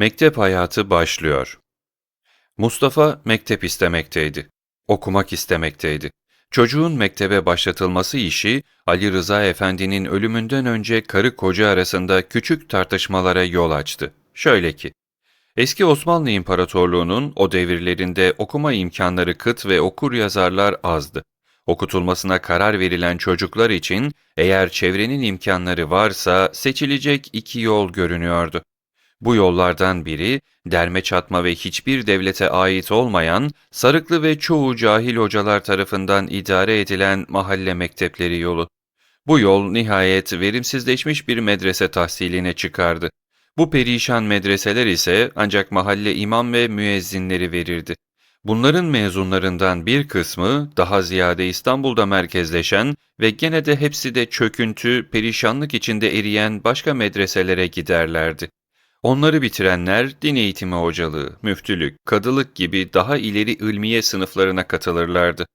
Mektep hayatı başlıyor. Mustafa mektep istemekteydi. Okumak istemekteydi. Çocuğun mektebe başlatılması işi Ali Rıza Efendi'nin ölümünden önce karı koca arasında küçük tartışmalara yol açtı. Şöyle ki, eski Osmanlı İmparatorluğu'nun o devirlerinde okuma imkanları kıt ve okur yazarlar azdı. Okutulmasına karar verilen çocuklar için eğer çevrenin imkanları varsa seçilecek iki yol görünüyordu. Bu yollardan biri, derme çatma ve hiçbir devlete ait olmayan, sarıklı ve çoğu cahil hocalar tarafından idare edilen mahalle mektepleri yolu. Bu yol nihayet verimsizleşmiş bir medrese tahsiline çıkardı. Bu perişan medreseler ise ancak mahalle imam ve müezzinleri verirdi. Bunların mezunlarından bir kısmı daha ziyade İstanbul'da merkezleşen ve gene de hepsi de çöküntü, perişanlık içinde eriyen başka medreselere giderlerdi. Onları bitirenler din eğitimi hocalığı, müftülük, kadılık gibi daha ileri ilmiye sınıflarına katılırlardı.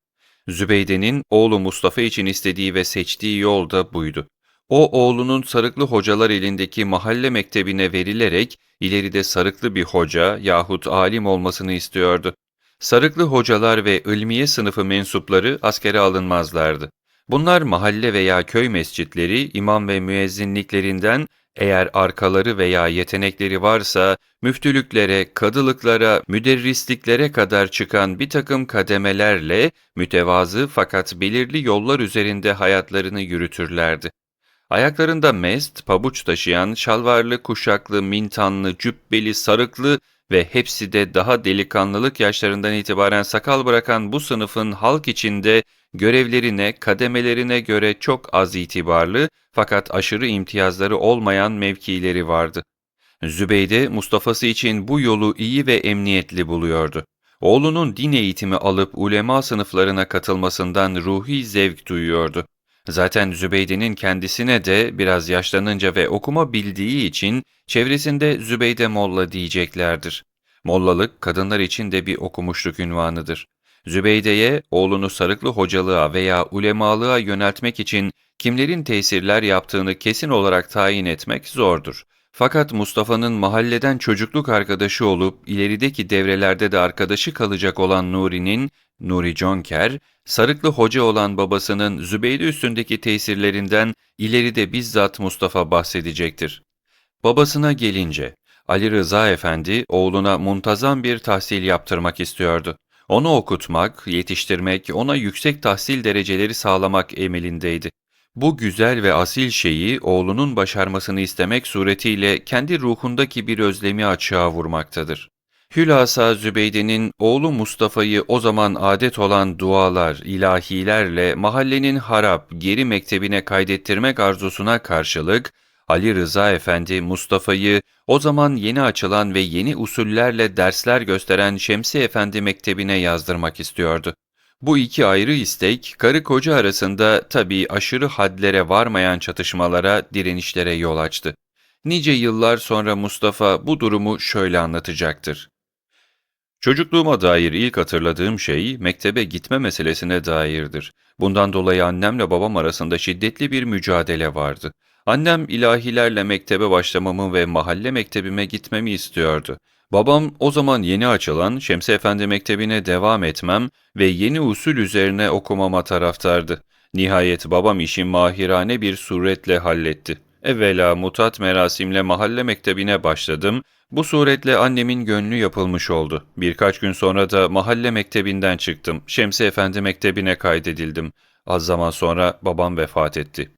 Zübeyde'nin oğlu Mustafa için istediği ve seçtiği yol da buydu. O oğlunun sarıklı hocalar elindeki mahalle mektebine verilerek ileride sarıklı bir hoca yahut alim olmasını istiyordu. Sarıklı hocalar ve ilmiye sınıfı mensupları askere alınmazlardı. Bunlar mahalle veya köy mescitleri, imam ve müezzinliklerinden eğer arkaları veya yetenekleri varsa müftülüklere, kadılıklara, müderrisliklere kadar çıkan bir takım kademelerle mütevazı fakat belirli yollar üzerinde hayatlarını yürütürlerdi. Ayaklarında mest, pabuç taşıyan, şalvarlı, kuşaklı, mintanlı, cübbeli, sarıklı ve hepsi de daha delikanlılık yaşlarından itibaren sakal bırakan bu sınıfın halk içinde görevlerine, kademelerine göre çok az itibarlı fakat aşırı imtiyazları olmayan mevkileri vardı. Zübeyde Mustafa'sı için bu yolu iyi ve emniyetli buluyordu. Oğlunun din eğitimi alıp ulema sınıflarına katılmasından ruhi zevk duyuyordu. Zaten Zübeyde'nin kendisine de biraz yaşlanınca ve okuma bildiği için çevresinde Zübeyde Molla diyeceklerdir. Mollalık kadınlar için de bir okumuşluk ünvanıdır. Zübeyde'ye oğlunu sarıklı hocalığa veya ulemalığa yöneltmek için kimlerin tesirler yaptığını kesin olarak tayin etmek zordur. Fakat Mustafa'nın mahalleden çocukluk arkadaşı olup ilerideki devrelerde de arkadaşı kalacak olan Nuri'nin, Nuri Jonker, sarıklı hoca olan babasının Zübeyde üstündeki tesirlerinden ileride bizzat Mustafa bahsedecektir. Babasına gelince, Ali Rıza Efendi oğluna muntazam bir tahsil yaptırmak istiyordu. Onu okutmak, yetiştirmek, ona yüksek tahsil dereceleri sağlamak emelindeydi. Bu güzel ve asil şeyi oğlunun başarmasını istemek suretiyle kendi ruhundaki bir özlemi açığa vurmaktadır. Hülasa Zübeyde'nin oğlu Mustafa'yı o zaman adet olan dualar, ilahilerle mahallenin harap, geri mektebine kaydettirmek arzusuna karşılık, Ali Rıza Efendi Mustafa'yı o zaman yeni açılan ve yeni usullerle dersler gösteren Şemsi Efendi Mektebi'ne yazdırmak istiyordu. Bu iki ayrı istek, karı koca arasında tabii aşırı hadlere varmayan çatışmalara, direnişlere yol açtı. Nice yıllar sonra Mustafa bu durumu şöyle anlatacaktır. Çocukluğuma dair ilk hatırladığım şey mektebe gitme meselesine dairdir. Bundan dolayı annemle babam arasında şiddetli bir mücadele vardı. Annem ilahilerle mektebe başlamamı ve mahalle mektebime gitmemi istiyordu. Babam o zaman yeni açılan Şemsi Efendi Mektebi'ne devam etmem ve yeni usul üzerine okumama taraftardı. Nihayet babam işi mahirane bir suretle halletti. Evvela mutat merasimle mahalle mektebine başladım. Bu suretle annemin gönlü yapılmış oldu. Birkaç gün sonra da mahalle mektebinden çıktım. Şemsi Efendi Mektebi'ne kaydedildim. Az zaman sonra babam vefat etti.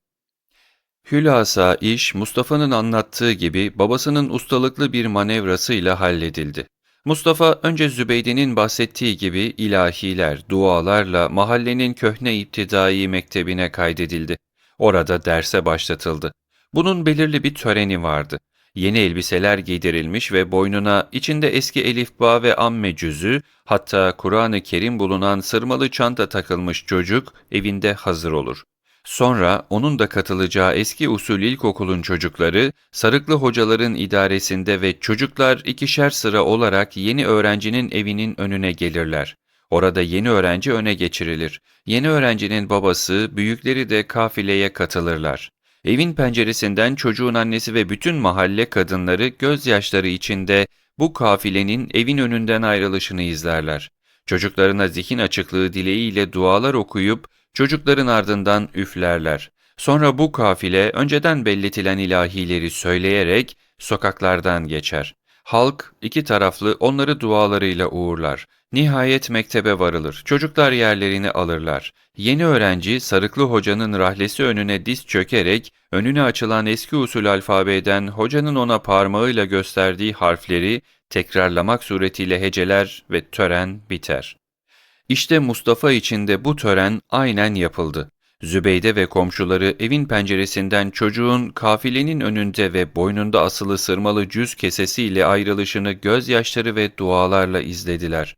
Hülasa iş Mustafa'nın anlattığı gibi babasının ustalıklı bir manevrasıyla halledildi. Mustafa önce Zübeyde'nin bahsettiği gibi ilahiler, dualarla mahallenin köhne iptidai mektebine kaydedildi. Orada derse başlatıldı. Bunun belirli bir töreni vardı. Yeni elbiseler giydirilmiş ve boynuna içinde eski elifba ve amme cüzü, hatta Kur'an-ı Kerim bulunan sırmalı çanta takılmış çocuk evinde hazır olur. Sonra onun da katılacağı eski usul ilkokulun çocukları, sarıklı hocaların idaresinde ve çocuklar ikişer sıra olarak yeni öğrencinin evinin önüne gelirler. Orada yeni öğrenci öne geçirilir. Yeni öğrencinin babası, büyükleri de kafileye katılırlar. Evin penceresinden çocuğun annesi ve bütün mahalle kadınları gözyaşları içinde bu kafilenin evin önünden ayrılışını izlerler. Çocuklarına zihin açıklığı dileğiyle dualar okuyup çocukların ardından üflerler. Sonra bu kafile önceden belletilen ilahileri söyleyerek sokaklardan geçer. Halk iki taraflı onları dualarıyla uğurlar. Nihayet mektebe varılır. Çocuklar yerlerini alırlar. Yeni öğrenci Sarıklı Hoca'nın rahlesi önüne diz çökerek önüne açılan eski usul alfabeden hocanın ona parmağıyla gösterdiği harfleri tekrarlamak suretiyle heceler ve tören biter. İşte Mustafa için de bu tören aynen yapıldı. Zübeyde ve komşuları evin penceresinden çocuğun kafilenin önünde ve boynunda asılı sırmalı cüz kesesiyle ayrılışını gözyaşları ve dualarla izlediler.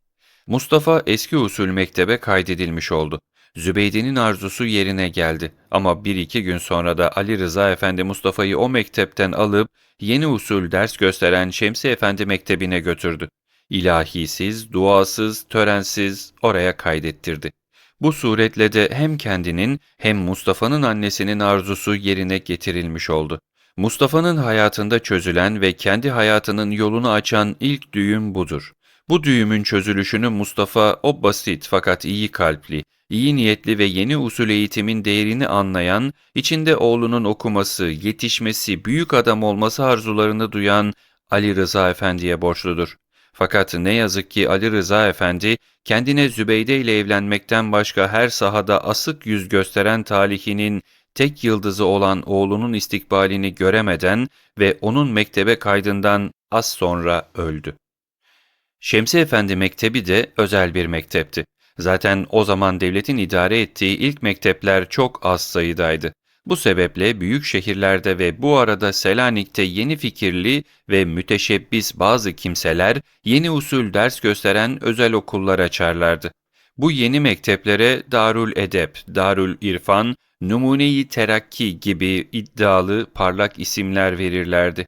Mustafa eski usul mektebe kaydedilmiş oldu. Zübeyde'nin arzusu yerine geldi ama bir iki gün sonra da Ali Rıza Efendi Mustafa'yı o mektepten alıp yeni usul ders gösteren Şemsi Efendi mektebine götürdü. İlahisiz, duasız, törensiz oraya kaydettirdi. Bu suretle de hem kendinin hem Mustafa'nın annesinin arzusu yerine getirilmiş oldu. Mustafa'nın hayatında çözülen ve kendi hayatının yolunu açan ilk düğüm budur. Bu düğümün çözülüşünü Mustafa o basit fakat iyi kalpli, iyi niyetli ve yeni usul eğitimin değerini anlayan, içinde oğlunun okuması, yetişmesi, büyük adam olması arzularını duyan Ali Rıza Efendi'ye borçludur. Fakat ne yazık ki Ali Rıza Efendi kendine Zübeyde ile evlenmekten başka her sahada asık yüz gösteren talihinin tek yıldızı olan oğlunun istikbalini göremeden ve onun mektebe kaydından az sonra öldü. Şemsi Efendi Mektebi de özel bir mektepti. Zaten o zaman devletin idare ettiği ilk mektepler çok az sayıdaydı. Bu sebeple büyük şehirlerde ve bu arada Selanik'te yeni fikirli ve müteşebbis bazı kimseler yeni usul ders gösteren özel okullar açarlardı. Bu yeni mekteplere Darül Edep, Darül İrfan, Numune-i Terakki gibi iddialı parlak isimler verirlerdi.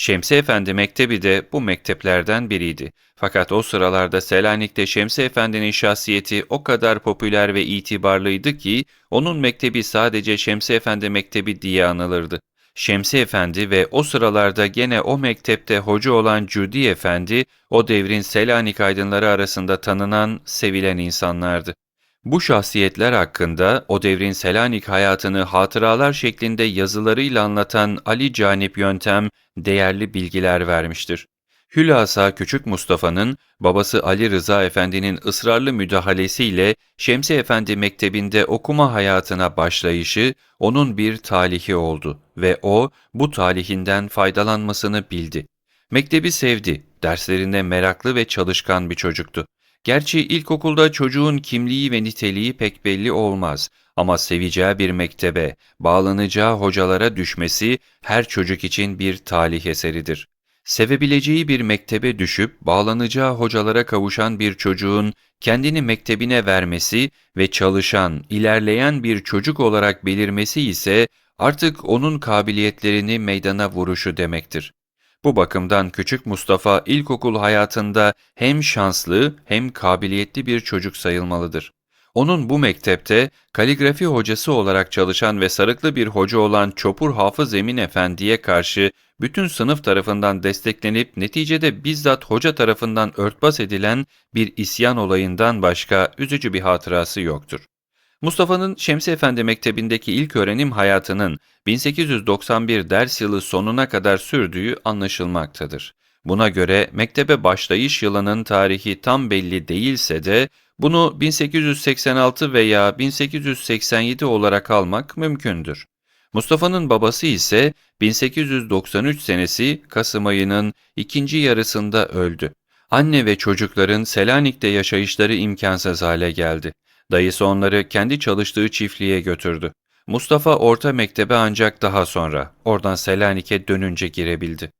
Şemsi Efendi Mektebi de bu mekteplerden biriydi. Fakat o sıralarda Selanik'te Şemsi Efendi'nin şahsiyeti o kadar popüler ve itibarlıydı ki onun mektebi sadece Şemsi Efendi Mektebi diye anılırdı. Şemsi Efendi ve o sıralarda gene o mektepte hoca olan Cudi Efendi o devrin Selanik aydınları arasında tanınan, sevilen insanlardı. Bu şahsiyetler hakkında o devrin Selanik hayatını hatıralar şeklinde yazılarıyla anlatan Ali Canip Yöntem değerli bilgiler vermiştir. Hülasa Küçük Mustafa'nın babası Ali Rıza Efendi'nin ısrarlı müdahalesiyle Şemsi Efendi Mektebi'nde okuma hayatına başlayışı onun bir talihi oldu ve o bu talihinden faydalanmasını bildi. Mektebi sevdi, derslerinde meraklı ve çalışkan bir çocuktu. Gerçi ilkokulda çocuğun kimliği ve niteliği pek belli olmaz ama seveceği bir mektebe, bağlanacağı hocalara düşmesi her çocuk için bir talih eseridir. Sevebileceği bir mektebe düşüp bağlanacağı hocalara kavuşan bir çocuğun kendini mektebine vermesi ve çalışan, ilerleyen bir çocuk olarak belirmesi ise artık onun kabiliyetlerini meydana vuruşu demektir. Bu bakımdan küçük Mustafa ilkokul hayatında hem şanslı hem kabiliyetli bir çocuk sayılmalıdır. Onun bu mektepte kaligrafi hocası olarak çalışan ve sarıklı bir hoca olan Çopur Hafız Emin Efendi'ye karşı bütün sınıf tarafından desteklenip neticede bizzat hoca tarafından örtbas edilen bir isyan olayından başka üzücü bir hatırası yoktur. Mustafa'nın Şemsi Efendi Mektebi'ndeki ilk öğrenim hayatının 1891 ders yılı sonuna kadar sürdüğü anlaşılmaktadır. Buna göre mektebe başlayış yılının tarihi tam belli değilse de bunu 1886 veya 1887 olarak almak mümkündür. Mustafa'nın babası ise 1893 senesi Kasım ayının ikinci yarısında öldü. Anne ve çocukların Selanik'te yaşayışları imkansız hale geldi. Dayısı onları kendi çalıştığı çiftliğe götürdü. Mustafa orta mektebe ancak daha sonra, oradan Selanik'e dönünce girebildi.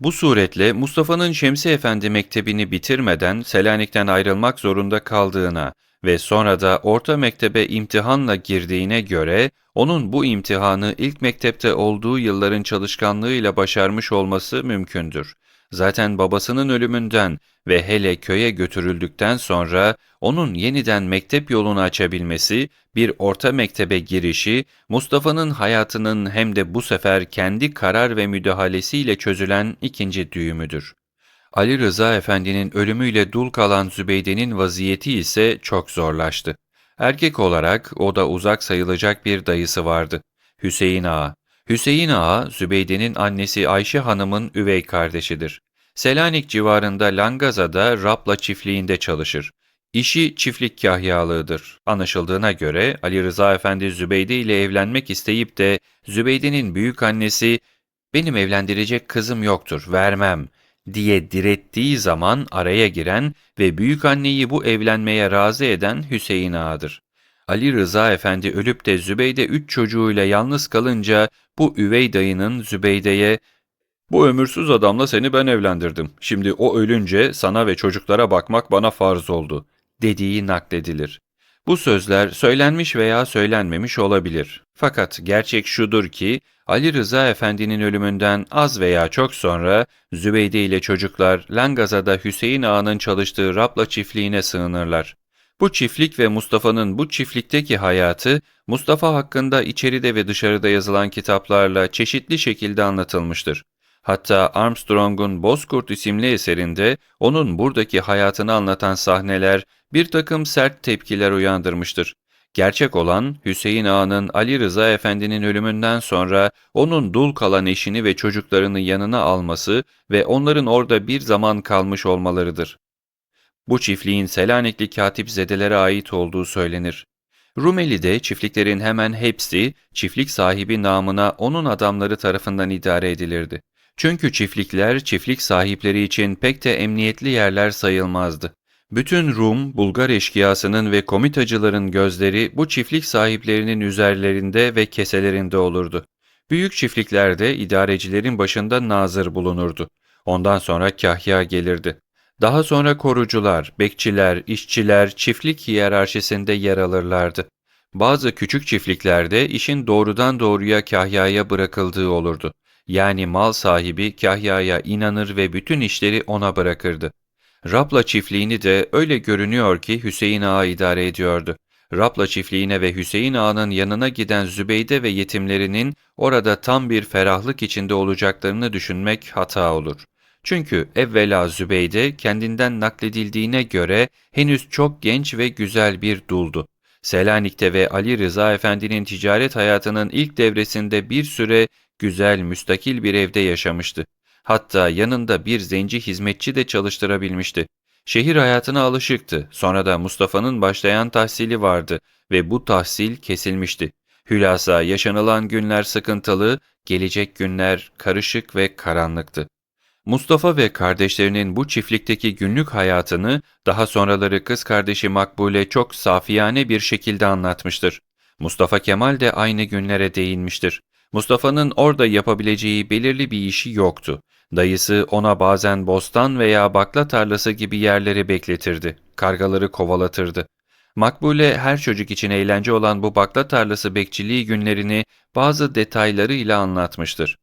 Bu suretle Mustafa'nın Şemsi Efendi mektebini bitirmeden Selanik'ten ayrılmak zorunda kaldığına ve sonra da orta mektebe imtihanla girdiğine göre onun bu imtihanı ilk mektepte olduğu yılların çalışkanlığıyla başarmış olması mümkündür. Zaten babasının ölümünden ve hele köye götürüldükten sonra onun yeniden mektep yolunu açabilmesi, bir orta mektebe girişi, Mustafa'nın hayatının hem de bu sefer kendi karar ve müdahalesiyle çözülen ikinci düğümüdür. Ali Rıza Efendi'nin ölümüyle dul kalan Zübeyde'nin vaziyeti ise çok zorlaştı. Erkek olarak o da uzak sayılacak bir dayısı vardı. Hüseyin Ağa. Hüseyin Ağa, Zübeyde'nin annesi Ayşe Hanım'ın üvey kardeşidir. Selanik civarında Langaza'da Rapla çiftliğinde çalışır. İşi çiftlik kahyalığıdır. Anlaşıldığına göre Ali Rıza Efendi Zübeyde ile evlenmek isteyip de Zübeyde'nin büyük annesi benim evlendirecek kızım yoktur, vermem diye direttiği zaman araya giren ve büyük anneyi bu evlenmeye razı eden Hüseyin Ağa'dır. Ali Rıza Efendi ölüp de Zübeyde üç çocuğuyla yalnız kalınca bu üvey dayının Zübeyde'ye ''Bu ömürsüz adamla seni ben evlendirdim. Şimdi o ölünce sana ve çocuklara bakmak bana farz oldu.'' dediği nakledilir. Bu sözler söylenmiş veya söylenmemiş olabilir. Fakat gerçek şudur ki Ali Rıza Efendi'nin ölümünden az veya çok sonra Zübeyde ile çocuklar Langaza'da Hüseyin Ağa'nın çalıştığı Rapla çiftliğine sığınırlar. Bu çiftlik ve Mustafa'nın bu çiftlikteki hayatı Mustafa hakkında içeride ve dışarıda yazılan kitaplarla çeşitli şekilde anlatılmıştır. Hatta Armstrong'un Bozkurt isimli eserinde onun buradaki hayatını anlatan sahneler bir takım sert tepkiler uyandırmıştır. Gerçek olan Hüseyin Ağa'nın Ali Rıza Efendi'nin ölümünden sonra onun dul kalan eşini ve çocuklarını yanına alması ve onların orada bir zaman kalmış olmalarıdır. Bu çiftliğin Selanikli katip zedelere ait olduğu söylenir. Rumeli'de çiftliklerin hemen hepsi çiftlik sahibi namına onun adamları tarafından idare edilirdi. Çünkü çiftlikler çiftlik sahipleri için pek de emniyetli yerler sayılmazdı. Bütün Rum, Bulgar eşkıyasının ve komitacıların gözleri bu çiftlik sahiplerinin üzerlerinde ve keselerinde olurdu. Büyük çiftliklerde idarecilerin başında nazır bulunurdu. Ondan sonra kahya gelirdi. Daha sonra korucular, bekçiler, işçiler çiftlik hiyerarşisinde yer alırlardı. Bazı küçük çiftliklerde işin doğrudan doğruya kahyaya bırakıldığı olurdu. Yani mal sahibi kahyaya inanır ve bütün işleri ona bırakırdı. Rapla çiftliğini de öyle görünüyor ki Hüseyin Ağa idare ediyordu. Rapla çiftliğine ve Hüseyin Ağa'nın yanına giden Zübeyde ve yetimlerinin orada tam bir ferahlık içinde olacaklarını düşünmek hata olur. Çünkü evvela Zübeyde kendinden nakledildiğine göre henüz çok genç ve güzel bir duldu. Selanik'te ve Ali Rıza Efendi'nin ticaret hayatının ilk devresinde bir süre güzel, müstakil bir evde yaşamıştı. Hatta yanında bir zenci hizmetçi de çalıştırabilmişti. Şehir hayatına alışıktı. Sonra da Mustafa'nın başlayan tahsili vardı ve bu tahsil kesilmişti. Hülasa yaşanılan günler sıkıntılı, gelecek günler karışık ve karanlıktı. Mustafa ve kardeşlerinin bu çiftlikteki günlük hayatını daha sonraları kız kardeşi Makbule çok safiyane bir şekilde anlatmıştır. Mustafa Kemal de aynı günlere değinmiştir. Mustafa'nın orada yapabileceği belirli bir işi yoktu. Dayısı ona bazen bostan veya bakla tarlası gibi yerleri bekletirdi, kargaları kovalatırdı. Makbule her çocuk için eğlence olan bu bakla tarlası bekçiliği günlerini bazı detaylarıyla anlatmıştır.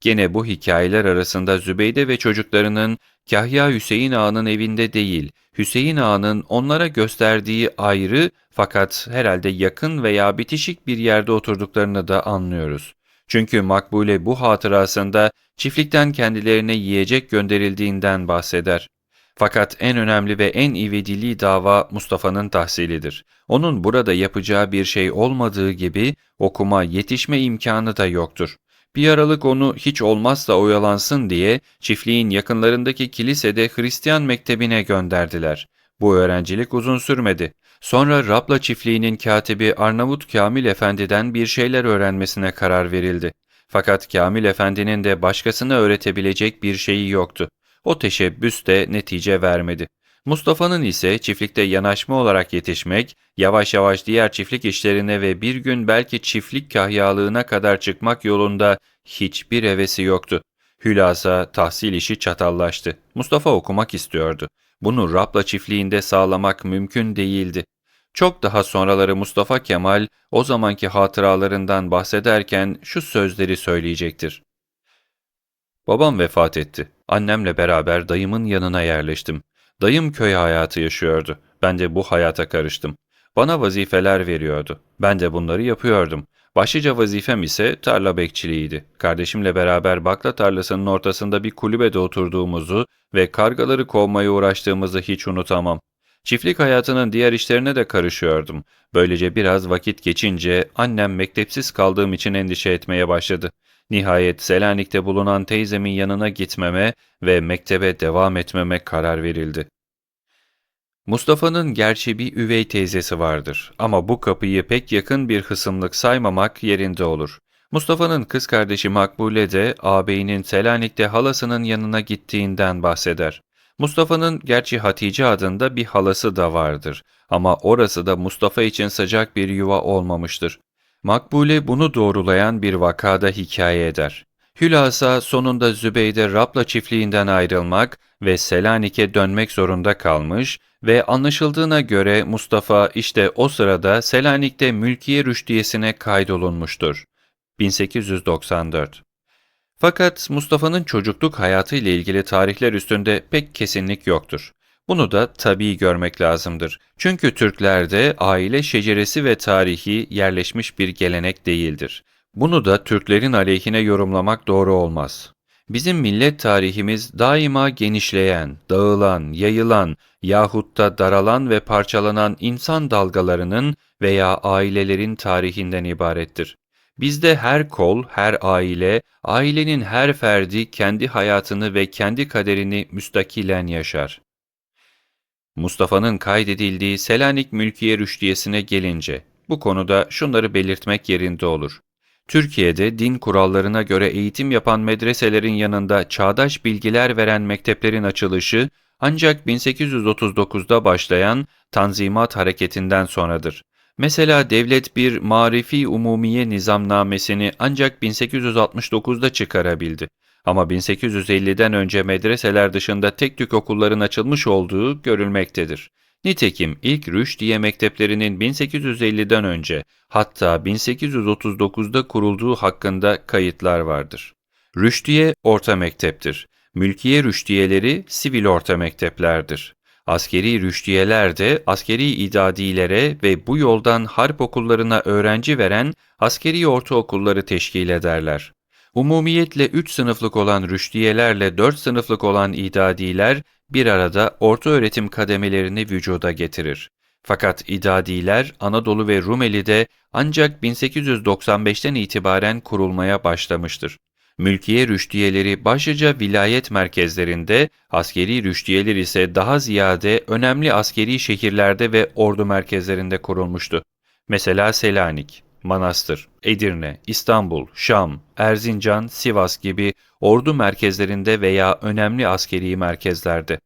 Gene bu hikayeler arasında Zübeyde ve çocuklarının Kahya Hüseyin Ağa'nın evinde değil, Hüseyin Ağa'nın onlara gösterdiği ayrı fakat herhalde yakın veya bitişik bir yerde oturduklarını da anlıyoruz. Çünkü Makbule bu hatırasında çiftlikten kendilerine yiyecek gönderildiğinden bahseder. Fakat en önemli ve en ivediği dava Mustafa'nın tahsilidir. Onun burada yapacağı bir şey olmadığı gibi okuma, yetişme imkanı da yoktur. Bir aralık onu hiç olmazsa oyalansın diye çiftliğin yakınlarındaki kilisede Hristiyan mektebine gönderdiler. Bu öğrencilik uzun sürmedi. Sonra Rapla çiftliğinin katibi Arnavut Kamil Efendi'den bir şeyler öğrenmesine karar verildi. Fakat Kamil Efendi'nin de başkasına öğretebilecek bir şeyi yoktu. O teşebbüs de netice vermedi. Mustafa'nın ise çiftlikte yanaşma olarak yetişmek, yavaş yavaş diğer çiftlik işlerine ve bir gün belki çiftlik kahyalığına kadar çıkmak yolunda hiçbir hevesi yoktu. Hülasa tahsil işi çatallaştı. Mustafa okumak istiyordu. Bunu Rapla çiftliğinde sağlamak mümkün değildi. Çok daha sonraları Mustafa Kemal o zamanki hatıralarından bahsederken şu sözleri söyleyecektir. Babam vefat etti. Annemle beraber dayımın yanına yerleştim. Dayım köy hayatı yaşıyordu. Ben de bu hayata karıştım. Bana vazifeler veriyordu. Ben de bunları yapıyordum. Başlıca vazifem ise tarla bekçiliğiydi. Kardeşimle beraber bakla tarlasının ortasında bir kulübede oturduğumuzu ve kargaları kovmaya uğraştığımızı hiç unutamam. Çiftlik hayatının diğer işlerine de karışıyordum. Böylece biraz vakit geçince annem mektepsiz kaldığım için endişe etmeye başladı. Nihayet Selanik'te bulunan teyzemin yanına gitmeme ve mektebe devam etmeme karar verildi. Mustafa'nın gerçi bir üvey teyzesi vardır ama bu kapıyı pek yakın bir hısımlık saymamak yerinde olur. Mustafa'nın kız kardeşi Makbule de ağabeyinin Selanik'te halasının yanına gittiğinden bahseder. Mustafa'nın gerçi Hatice adında bir halası da vardır ama orası da Mustafa için sıcak bir yuva olmamıştır. Makbule bunu doğrulayan bir vakada hikaye eder. Hülasa sonunda Zübeyde Rapla çiftliğinden ayrılmak ve Selanik'e dönmek zorunda kalmış ve anlaşıldığına göre Mustafa işte o sırada Selanik'te mülkiye rüştiyesine kaydolunmuştur. 1894 Fakat Mustafa'nın çocukluk hayatı ile ilgili tarihler üstünde pek kesinlik yoktur. Bunu da tabii görmek lazımdır. Çünkü Türklerde aile şeceresi ve tarihi yerleşmiş bir gelenek değildir. Bunu da Türklerin aleyhine yorumlamak doğru olmaz. Bizim millet tarihimiz daima genişleyen, dağılan, yayılan yahut da daralan ve parçalanan insan dalgalarının veya ailelerin tarihinden ibarettir. Bizde her kol, her aile, ailenin her ferdi kendi hayatını ve kendi kaderini müstakilen yaşar. Mustafa'nın kaydedildiği Selanik Mülkiye Rüştiyesi'ne gelince, bu konuda şunları belirtmek yerinde olur. Türkiye'de din kurallarına göre eğitim yapan medreselerin yanında çağdaş bilgiler veren mekteplerin açılışı ancak 1839'da başlayan Tanzimat hareketinden sonradır. Mesela devlet bir Marifi Umumiye Nizamnamesini ancak 1869'da çıkarabildi. Ama 1850'den önce medreseler dışında tek tük okulların açılmış olduğu görülmektedir. Nitekim ilk Rüşdiye mekteplerinin 1850'den önce hatta 1839'da kurulduğu hakkında kayıtlar vardır. Rüşdiye orta mekteptir. Mülkiye rüştiyeleri sivil orta mekteplerdir. Askeri rüştiyeler de askeri idadilere ve bu yoldan harp okullarına öğrenci veren askeri ortaokulları teşkil ederler. Umumiyetle 3 sınıflık olan rüştiyelerle 4 sınıflık olan idadiler bir arada orta öğretim kademelerini vücuda getirir. Fakat idadiler Anadolu ve Rumeli'de ancak 1895'ten itibaren kurulmaya başlamıştır. Mülkiye rüştiyeleri başlıca vilayet merkezlerinde, askeri rüştiyeler ise daha ziyade önemli askeri şehirlerde ve ordu merkezlerinde kurulmuştu. Mesela Selanik, Manastır, Edirne, İstanbul, Şam, Erzincan, Sivas gibi ordu merkezlerinde veya önemli askeri merkezlerde.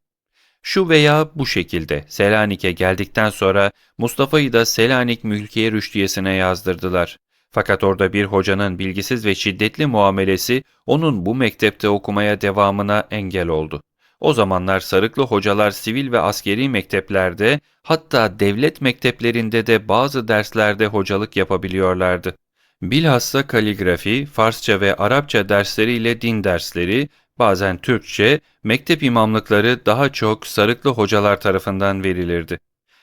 Şu veya bu şekilde Selanik'e geldikten sonra Mustafa'yı da Selanik Mülkiye Rüştiyesi'ne yazdırdılar. Fakat orada bir hocanın bilgisiz ve şiddetli muamelesi onun bu mektepte okumaya devamına engel oldu. O zamanlar sarıklı hocalar sivil ve askeri mekteplerde hatta devlet mekteplerinde de bazı derslerde hocalık yapabiliyorlardı. Bilhassa kaligrafi, Farsça ve Arapça dersleriyle din dersleri, bazen Türkçe, mektep imamlıkları daha çok sarıklı hocalar tarafından verilirdi.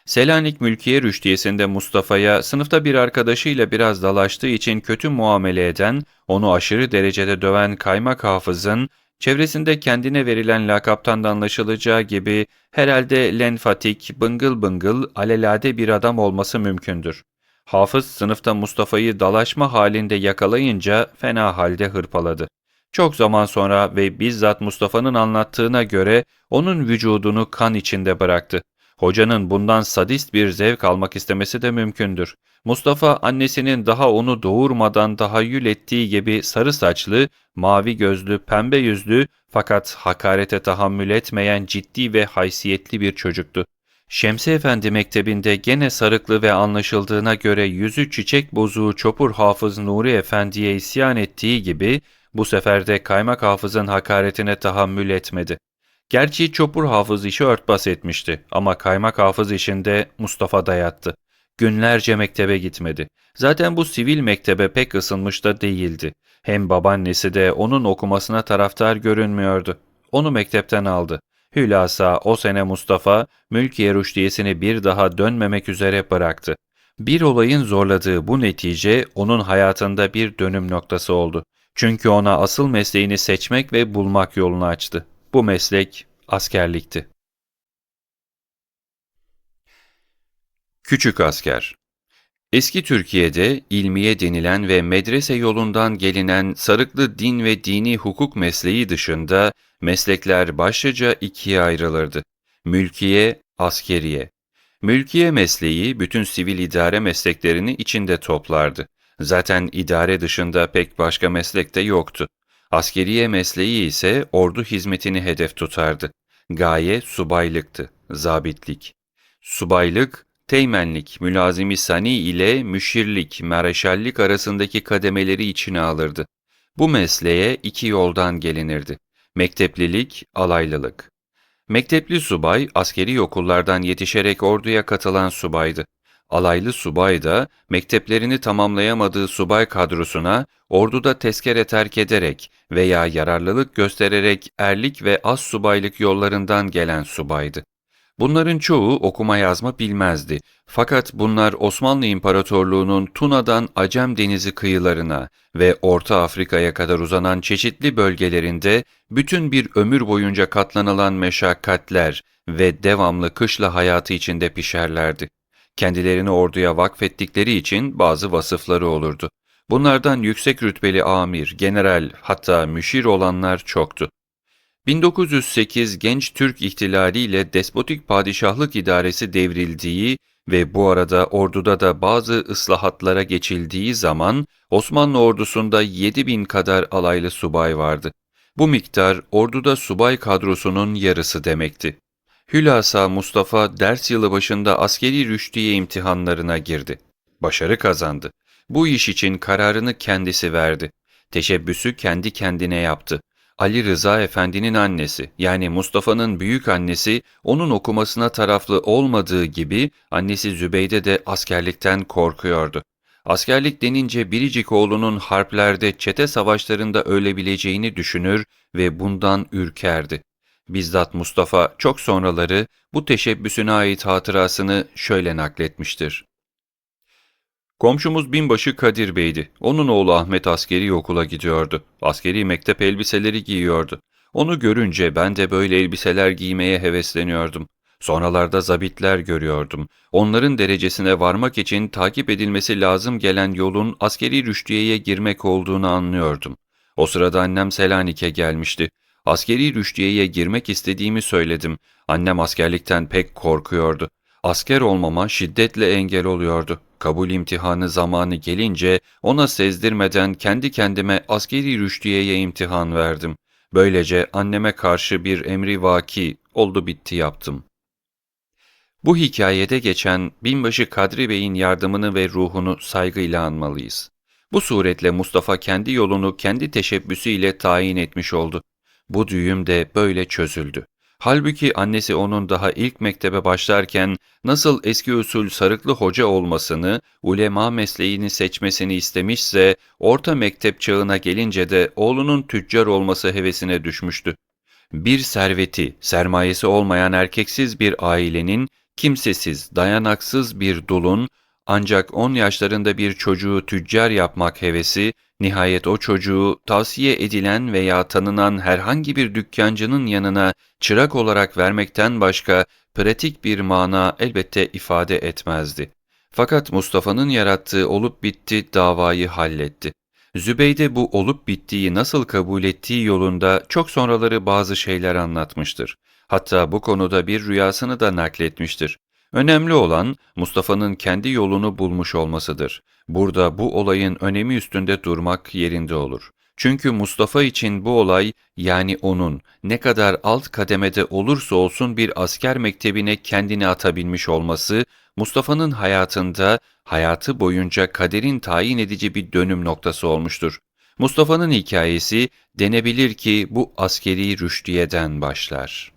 Selanik Mülkiye Rüştiyesi'nde Mustafa'ya sınıfta bir arkadaşıyla biraz dalaştığı için kötü muamele eden, onu aşırı derecede döven kaymak hafızın, çevresinde kendine verilen lakaptan da anlaşılacağı gibi herhalde lenfatik, bıngıl bıngıl, alelade bir adam olması mümkündür. Hafız sınıfta Mustafa'yı dalaşma halinde yakalayınca fena halde hırpaladı. Çok zaman sonra ve bizzat Mustafa'nın anlattığına göre onun vücudunu kan içinde bıraktı. Hocanın bundan sadist bir zevk almak istemesi de mümkündür. Mustafa annesinin daha onu doğurmadan tahayyül ettiği gibi sarı saçlı, mavi gözlü, pembe yüzlü fakat hakarete tahammül etmeyen ciddi ve haysiyetli bir çocuktu. Şemsi Efendi mektebinde gene sarıklı ve anlaşıldığına göre yüzü çiçek bozuğu Çopur Hafız Nuri Efendi'ye isyan ettiği gibi bu sefer de kaymak hafızın hakaretine tahammül etmedi. Gerçi Çopur Hafız işi örtbas etmişti ama kaymak hafız işinde Mustafa dayattı. Günlerce mektebe gitmedi. Zaten bu sivil mektebe pek ısınmış da değildi. Hem babaannesi de onun okumasına taraftar görünmüyordu. Onu mektepten aldı. Hülasa o sene Mustafa, Mülkiye Rüşdiyesini bir daha dönmemek üzere bıraktı. Bir olayın zorladığı bu netice onun hayatında bir dönüm noktası oldu. Çünkü ona asıl mesleğini seçmek ve bulmak yolunu açtı. Bu meslek askerlikti. Küçük asker Eski Türkiye'de ilmiye denilen ve medrese yolundan gelinen sarıklı din ve dini hukuk mesleği dışında meslekler başlıca ikiye ayrılırdı. Mülkiye, askeriye. Mülkiye mesleği bütün sivil idare mesleklerini içinde toplardı. Zaten idare dışında pek başka meslek de yoktu. Askeriye mesleği ise ordu hizmetini hedef tutardı. Gaye subaylıktı, zabitlik. Subaylık, teğmenlik, mülazimi sani ile müşirlik, mereşallik arasındaki kademeleri içine alırdı. Bu mesleğe iki yoldan gelinirdi. Mekteplilik, alaylılık. Mektepli subay, askeri okullardan yetişerek orduya katılan subaydı. Alaylı subay da mekteplerini tamamlayamadığı subay kadrosuna orduda tezkere terk ederek veya yararlılık göstererek erlik ve az subaylık yollarından gelen subaydı. Bunların çoğu okuma yazma bilmezdi. Fakat bunlar Osmanlı İmparatorluğu'nun Tuna'dan Acem Denizi kıyılarına ve Orta Afrika'ya kadar uzanan çeşitli bölgelerinde bütün bir ömür boyunca katlanılan meşakkatler ve devamlı kışla hayatı içinde pişerlerdi. Kendilerini orduya vakfettikleri için bazı vasıfları olurdu. Bunlardan yüksek rütbeli amir, general hatta müşir olanlar çoktu. 1908 genç Türk ihtilali ile despotik padişahlık idaresi devrildiği ve bu arada orduda da bazı ıslahatlara geçildiği zaman Osmanlı ordusunda 7 bin kadar alaylı subay vardı. Bu miktar orduda subay kadrosunun yarısı demekti. Hülasa Mustafa ders yılı başında askeri rüştiye imtihanlarına girdi. Başarı kazandı. Bu iş için kararını kendisi verdi. Teşebbüsü kendi kendine yaptı. Ali Rıza Efendi'nin annesi yani Mustafa'nın büyük annesi onun okumasına taraflı olmadığı gibi annesi Zübeyde de askerlikten korkuyordu. Askerlik denince biricik oğlunun harplerde çete savaşlarında ölebileceğini düşünür ve bundan ürkerdi. Bizzat Mustafa çok sonraları bu teşebbüsüne ait hatırasını şöyle nakletmiştir. Komşumuz binbaşı Kadir Bey'di. Onun oğlu Ahmet askeri okula gidiyordu. Askeri mektep elbiseleri giyiyordu. Onu görünce ben de böyle elbiseler giymeye hevesleniyordum. Sonralarda zabitler görüyordum. Onların derecesine varmak için takip edilmesi lazım gelen yolun askeri rüştiyeye girmek olduğunu anlıyordum. O sırada annem Selanik'e gelmişti. Askeri rüştiyeye girmek istediğimi söyledim. Annem askerlikten pek korkuyordu. Asker olmama şiddetle engel oluyordu. Kabul imtihanı zamanı gelince ona sezdirmeden kendi kendime askeri rüştiyeye imtihan verdim. Böylece anneme karşı bir emri vaki oldu bitti yaptım. Bu hikayede geçen binbaşı Kadri Bey'in yardımını ve ruhunu saygıyla anmalıyız. Bu suretle Mustafa kendi yolunu kendi teşebbüsüyle tayin etmiş oldu. Bu düğüm de böyle çözüldü. Halbuki annesi onun daha ilk mektebe başlarken nasıl eski usul sarıklı hoca olmasını, ulema mesleğini seçmesini istemişse, orta mektep çağına gelince de oğlunun tüccar olması hevesine düşmüştü. Bir serveti, sermayesi olmayan erkeksiz bir ailenin, kimsesiz, dayanaksız bir dulun, ancak 10 yaşlarında bir çocuğu tüccar yapmak hevesi, Nihayet o çocuğu tavsiye edilen veya tanınan herhangi bir dükkancının yanına çırak olarak vermekten başka pratik bir mana elbette ifade etmezdi. Fakat Mustafa'nın yarattığı olup bitti davayı halletti. Zübeyde bu olup bittiği nasıl kabul ettiği yolunda çok sonraları bazı şeyler anlatmıştır. Hatta bu konuda bir rüyasını da nakletmiştir. Önemli olan Mustafa'nın kendi yolunu bulmuş olmasıdır. Burada bu olayın önemi üstünde durmak yerinde olur. Çünkü Mustafa için bu olay yani onun ne kadar alt kademede olursa olsun bir asker mektebine kendini atabilmiş olması Mustafa'nın hayatında hayatı boyunca kaderin tayin edici bir dönüm noktası olmuştur. Mustafa'nın hikayesi denebilir ki bu askeri rüştiyeden başlar.